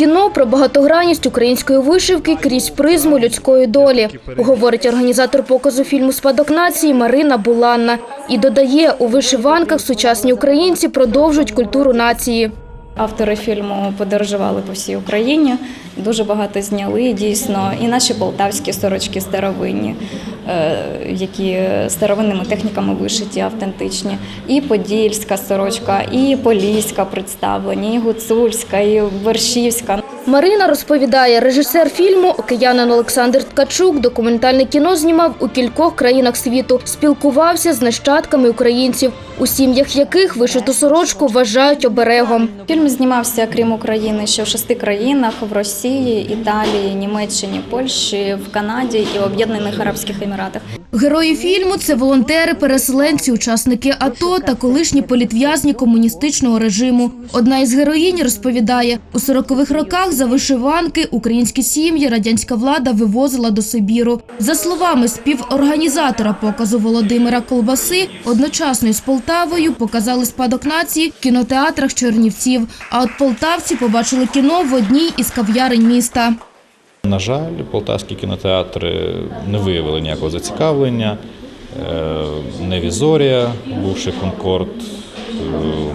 Кіно про багатогранність української вишивки крізь призму людської долі, говорить організатор показу фільму Спадок нації Марина Буланна. І додає, у вишиванках сучасні українці продовжують культуру нації. Автори фільму подорожували по всій Україні, дуже багато зняли дійсно. І наші полтавські сорочки старовинні, е, які старовинними техніками вишиті, автентичні. І подільська сорочка, і поліська представлені, і гуцульська, і вершівська. Марина розповідає, режисер фільму океянин Олександр Ткачук документальне кіно знімав у кількох країнах світу, спілкувався з нащадками українців, у сім'ях яких вишиту сорочку вважають оберегом. Фільм знімався, крім України, ще в шести країнах: в Росії, Італії, Німеччині, Польщі, в Канаді і в Об'єднаних Арабських Еміратах. Герої фільму це волонтери, переселенці, учасники АТО та колишні політв'язні комуністичного режиму. Одна із героїнь розповідає, у 40-х роках за вишиванки українські сім'ї радянська влада вивозила до Сибіру. За словами співорганізатора показу Володимира Колбаси, одночасно із Полтавою показали спадок нації в кінотеатрах Чернівців. А от полтавці побачили кіно в одній із кав'ярень міста. На жаль, полтавські кінотеатри не виявили ніякого зацікавлення. Е, Не Візорія, бувший Конкорд, е,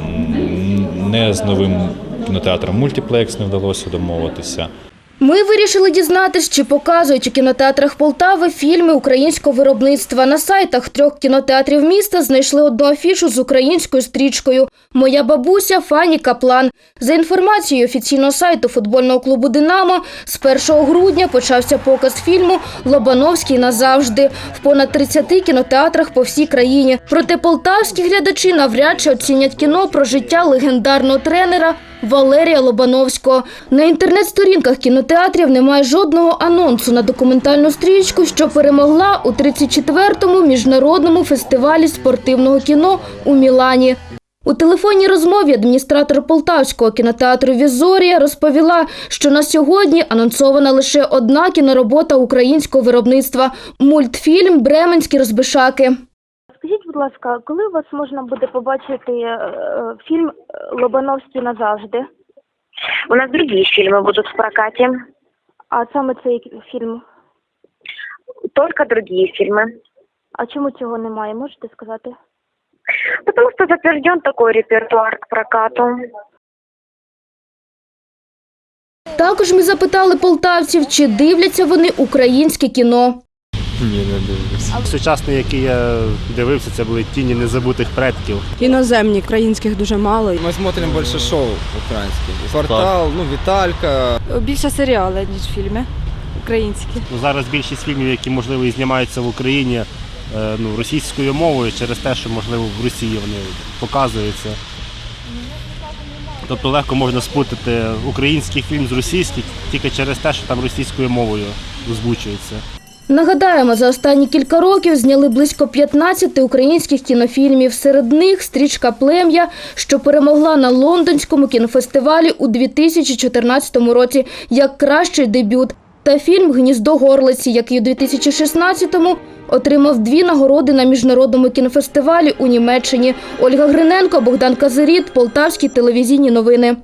не з новим кінотеатром Мультиплекс не вдалося домовитися. Ми вирішили дізнатись, чи показують у кінотеатрах Полтави фільми українського виробництва. На сайтах трьох кінотеатрів міста знайшли одну афішу з українською стрічкою Моя бабуся Фані Каплан. За інформацією офіційного сайту футбольного клубу Динамо, з 1 грудня почався показ фільму Лобановський назавжди в понад 30 кінотеатрах по всій країні. Проте полтавські глядачі навряд чи оцінять кіно про життя легендарного тренера Валерія Лобановського. На інтернет-сторінках кінотеатрів немає жодного анонсу на документальну стрічку, що перемогла у 34-му міжнародному фестивалі спортивного кіно у Мілані. У телефонній розмові адміністратор Полтавського кінотеатру Візорія розповіла, що на сьогодні анонсована лише одна кіноробота українського виробництва мультфільм Бременські розбишаки. Будь ласка, коли у вас можна буде побачити е, е, фільм Лобановський назавжди? У нас другие фильмы будут в прокате. А саме цей фільм? Только другие фильмы. А чому цього немає? Можете сказати? Потому что затвержден такой репертуар к прокату. Також ми запитали полтавців, чи дивляться вони українське кіно. Ні, не дивлюся. Сучасний, який я дивився, це були тіні незабутих предків. Іноземні, українських дуже мало. Ми смотримо більше шоу українських. Квартал, ну, Віталька. Більше серіали, ніж фільми українські. Ну, зараз більшість фільмів, які можливо і знімаються в Україні е, ну, російською мовою через те, що можливо в Росії вони показуються. Тобто легко можна спутати український фільм з російським тільки через те, що там російською мовою озвучується. Нагадаємо, за останні кілька років зняли близько 15 українських кінофільмів. Серед них стрічка Плем'я, що перемогла на лондонському кінофестивалі у 2014 році як кращий дебют. Та фільм Гніздо горлиці, який у 2016-му отримав дві нагороди на міжнародному кінофестивалі у Німеччині. Ольга Гриненко, Богдан Казиріт, Полтавські телевізійні новини.